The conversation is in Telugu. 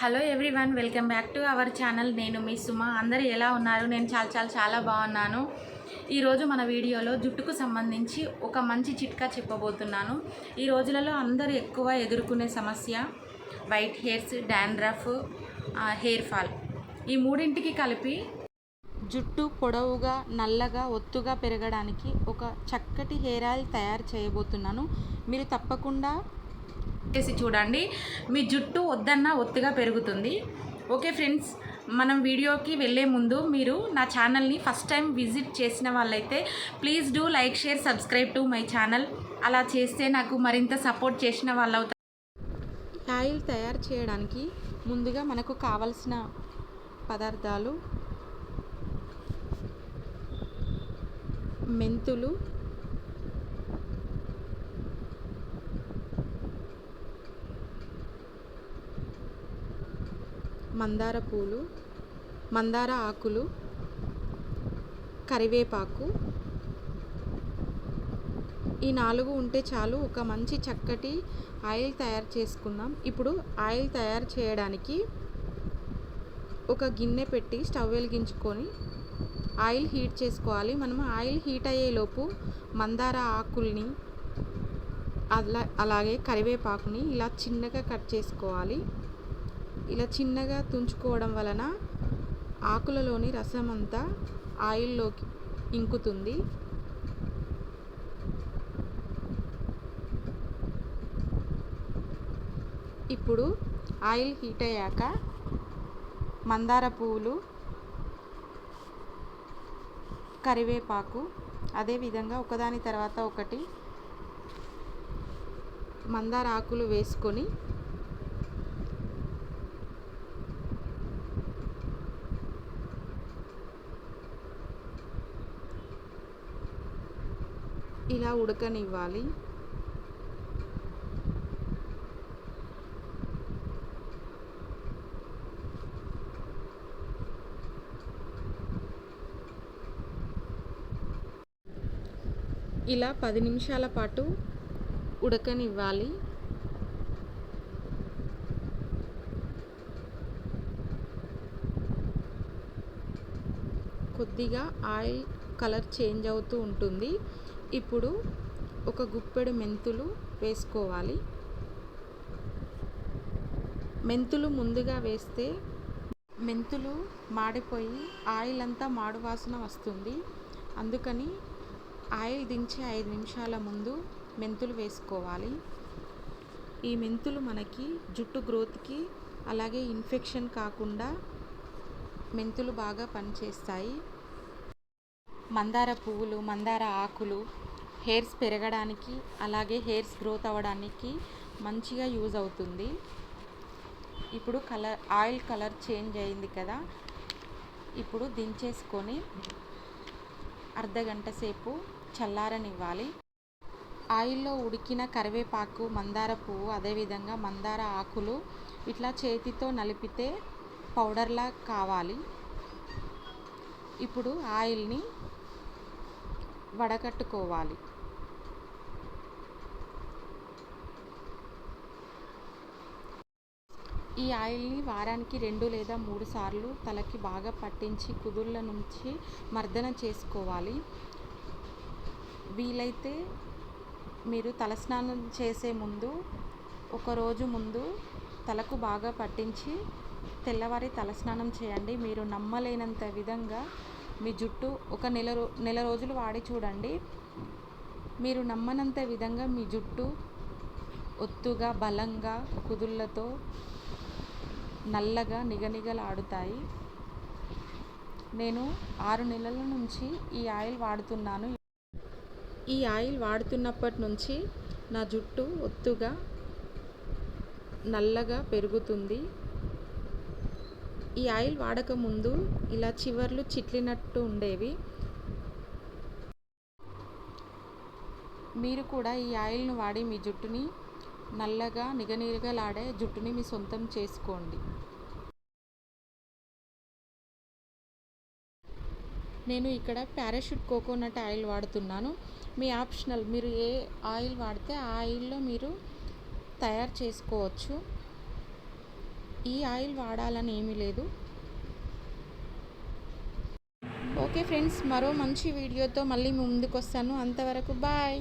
Hello everyone welcome back to our channel. నేను మీ సుమ. అందరు ఎలా ఉన్నారు? నేను చాలా చాలా చాలా బాగున్నాను. ఈరోజు మన వీడియోలో జుట్టుకు సంబంధించి ఒక మంచి చిట్కా చెప్పబోతున్నాను. ఈ రోజులలో అందరూ ఎక్కువ ఎదుర్కొనే సమస్య white hairs dandruff hair fall. ఈ మూడింటికి కలిపి జుట్టు పొడవుగా నల్లగా ఒత్తుగా పెరగడానికి ఒక చక్కటి హెయిర్ ఆయిల్ తయారు చేయబోతున్నాను. మీరు తప్పకుండా చేసి చూడండి. మీ జుట్టు వద్దన్నా ఒత్తుగా పెరుగుతుంది. ఓకే ఫ్రెండ్స్ మనం వీడియోకి వెళ్ళే ముందు మీరు నా ఛానల్ని ఫస్ట్ టైం విజిట్ చేసిన వాళ్ళైతే please do like share subscribe to my channel. అలా చేస్తే నాకు మరింత సపోర్ట్ చేసిన వాళ్ళు అవుతారు ఆయిల్ తయారు చేయడానికి ముందుగా మనకు కావలసిన పదార్థాలు మెంతులు మందార పూలు మందార ఆకులు కరివేపాకు. ఈ నాలుగు ఉంటే చాలు ఒక మంచి చక్కటి ఆయిల్ తయారు చేసుకుందాం. ఇప్పుడు ఆయిల్ తయారు చేయడానికి ఒక గిన్నె పెట్టి స్టవ్ వెలిగించుకొని ఆయిల్ హీట్ చేసుకోవాలి. మనం ఆయిల్ హీట్ అయ్యేలోపు మందార ఆకుల్ని అలా అలాగే కరివేపాకుని ఇలా చిన్నగా కట్ చేసుకోవాలి. ఇలా చిన్నగా తుంచుకోవడం వలన ఆకులలోని రసం అంతా ఆయిల్లోకి ఇంకుతుంది. ఇప్పుడు ఆయిల్ హీట్ అయ్యాక మందార పువ్వులు కరివేపాకు అదేవిధంగా ఒకదాని తర్వాత ఒకటి మందార ఆకులు వేసుకొని ఇలా ఉడకనివ్వాలి. ఇలా పది నిమిషాల పాటు ఉడకనివ్వాలి. కొద్దిగా ఆయిల్ కలర్ చేంజ్ అవుతూ ఉంటుంది. ఇప్పుడు ఒక గుప్పెడు మెంతులు వేసుకోవాలి. మెంతులు ముందుగా వేస్తే మెంతులు మాడిపోయి ఆయిల్ అంతా మాడు వాసన వస్తుంది. అందుకని ఆయిల్ దించే ఐదు నిమిషాల ముందు మెంతులు వేసుకోవాలి. ఈ మెంతులు మనకి జుట్టు గ్రోత్కి అలాగే ఇన్ఫెక్షన్ కాకుండా మెంతులు బాగా పనిచేస్తాయి. మందార పువ్వులు మందార ఆకులు హెయిర్స్ పెరగడానికి అలాగే హెయిర్స్ గ్రోత్ అవ్వడానికి మంచిగా యూజ్ అవుతుంది. ఇప్పుడు కలర్ ఆయిల్ కలర్ చేంజ్ అయింది కదా. ఇప్పుడు దించేసుకొని అర్ధగంట సేపు చల్లారనివ్వాలి. ఆయిల్లో ఉడికిన కరివేపాకు మందార పువ్వు అదేవిధంగా మందార ఆకులు ఇట్లా చేతితో నలిపితే పౌడర్లా కావాలి. ఇప్పుడు ఆయిల్ని వడకట్టుకోవాలి ఈ ఆయిల్ని వారానికి రెండు లేదా మూడు సార్లు తలకి బాగా పట్టించి కుదుళ్ళ నుంచి మర్దన చేసుకోవాలి. వీలైతే మీరు తలస్నానం చేసే ముందు ఒకరోజు ముందు తలకు బాగా పట్టించి తెల్లవారి తలస్నానం చేయండి. మీరు నమ్మలేనంత విధంగా మీ జుట్టు ఒక నెల రో నెల రోజులు వాడి చూడండి. మీరు నమ్మనంత విధంగా మీ జుట్టు ఒత్తుగా బలంగా కుదుళ్ళతో నల్లగా నిగనిగలాడుతాయి. నేను ఆరు నెలల నుంచి ఈ ఆయిల్ వాడుతున్నాను. ఈ ఆయిల్ వాడుతున్నప్పటి నుంచి నా జుట్టు ఒత్తుగా నల్లగా పెరుగుతుంది. ఈ ఆయిల్ వాడక ముందు ఇలా చివర్లు చిట్లినట్టు ఉండేవి. మీరు కూడా ఈ ఆయిల్ను వాడి మీ జుట్టుని నల్లగా నిగనిగలాడే జుట్టుని మీ సొంతం చేసుకోండి. నేను ఇక్కడ పారాషూట్ కోకోనట్ ఆయిల్ వాడుతున్నాను. మీ ఆప్షనల్ మీరు ఏ ఆయిల్ వాడితే ఆ ఆయిల్లో మీరు తయారు చేసుకోవచ్చు. ఈ ఆయిల్ వాడాలని ఏమీ లేదు. ఓకే ఫ్రెండ్స్ మరో మంచి వీడియోతో మళ్ళీ ముందుకు వస్తాను అంతవరకు బాయ్.